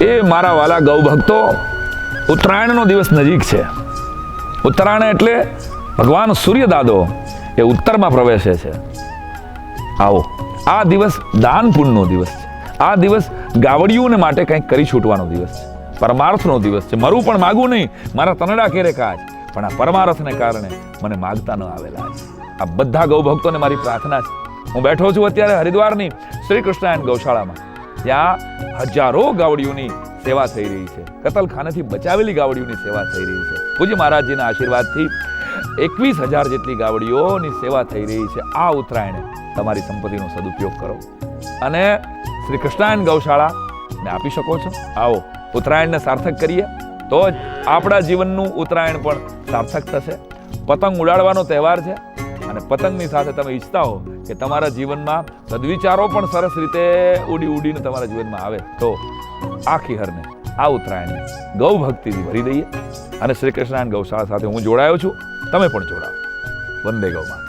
એ મારા વાલા ગૌ ભક્તો ઉત્તરાયણનો દિવસ નજીક છે. ઉત્તરાયણ એટલે ભગવાન સૂર્યદાદો એ ઉત્તરમાં પ્રવેશે છે. આવો, આ દિવસ દાન પુણ્યનો દિવસ છે. આ દિવસ ગાવડીઓને માટે કંઈક કરી છૂટવાનો દિવસ છે. પરમાર્થનો દિવસ છે. મરું પણ માગું નહીં. મારા તનડા કેરે કાજ પણ આ પરમાર્થને કારણે મને માગતા ન આવેલા છે. આ બધા ગૌ ભક્તોને મારી પ્રાર્થના છે. હું બેઠો છું અત્યારે હરિદ્વારની શ્રી કૃષ્ણાયન ગૌશાળામાં. ત્યાં હજારો ગાવડીઓની સેવા થઈ રહી છે. કતલખાનેથી બચાવેલી ગાવડીઓની સેવા થઈ રહી છે. પૂજ્ય મહારાજજીના આશીર્વાદથી એકવીસ હજાર જેટલી ગાવડીઓની સેવા થઈ રહી છે. આ ઉત્તરાયણે તમારી સંપત્તિનો સદુપયોગ કરો અને શ્રી કૃષ્ણાયન ગૌશાળા ને આપી શકો છો. આવો, ઉત્તરાયણને સાર્થક કરીએ. તો જ આપણા જીવનનું ઉત્તરાયણ પણ સાર્થક થશે. પતંગ ઉડાડવાનો તહેવાર છે અને પતંગની સાથે તમે ઈચ્છતા હો કે તમારા જીવનમાં સદવિચારો પણ સરસ રીતે ઉડી ઉડીને તમારા જીવનમાં આવે તો આખી હરને આ ઉત્તરાયણને ગૌ ભક્તિથી ભરી દઈએ. અને શ્રી કૃષ્ણાયણ ગૌશાળા સાથે હું જોડાયો છું. તમે પણ જોડાઓ. વંદે ગૌ માતા.